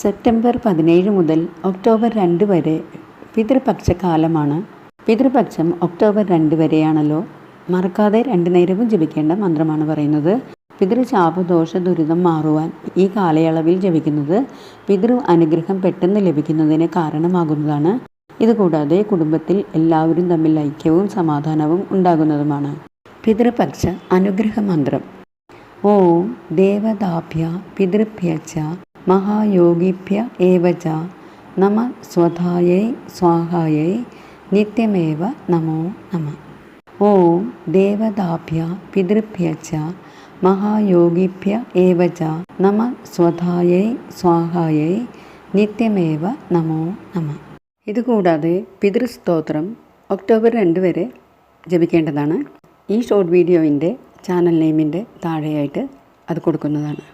September പതിനേഴ് മുതൽ October രണ്ട് വരെ പിതൃപക്ഷ കാലമാണ് പിതൃപക്ഷം ഒക്ടോബർ രണ്ട് വരെയാണല്ലോ. മറക്കാതെ രണ്ട് നേരവും ജപിക്കേണ്ട മന്ത്രമാണ് പറയുന്നത്. പിതൃശാപദോഷ ദുരിതം മാറുവാൻ ഈ കാലയളവിൽ ജപിക്കുന്നത് പിതൃ അനുഗ്രഹം പെട്ടെന്ന് ലഭിക്കുന്നതിന് കാരണമാകുന്നതാണ്. ഇതുകൂടാതെ കുടുംബത്തിൽ എല്ലാവരും തമ്മിൽ ഐക്യവും സമാധാനവും ഉണ്ടാകുന്നതുമാണ്. പിതൃപക്ഷ അനുഗ്രഹ മന്ത്രം. ഓം ദേവതാഭ്യ പിതൃഭ്യ ച മഹായോഗിഭ്യ ഏവച നമ സ്വധായൈ സ്വാഹായൈ നിത്യമേവ നമോ നമ. ഓം ദേവതാഭ്യ പിതൃഭ്യ ച മഹായോഗിഭ്യ ഏവച നമ സ്വധായൈ സ്വാഹായൈ നിത്യമേവ നമോ നമ. ഇതുകൂടാതെ പിതൃസ്തോത്രം ഒക്ടോബർ രണ്ട് വരെ ജപിക്കേണ്ടതാണ്. ഈ ഷോർട്ട് വീഡിയോയിന്റെ ചാനൽ നെയിമിന്റെ താഴെയായിട്ട് അത് കൊടുക്കുന്നതാണ്.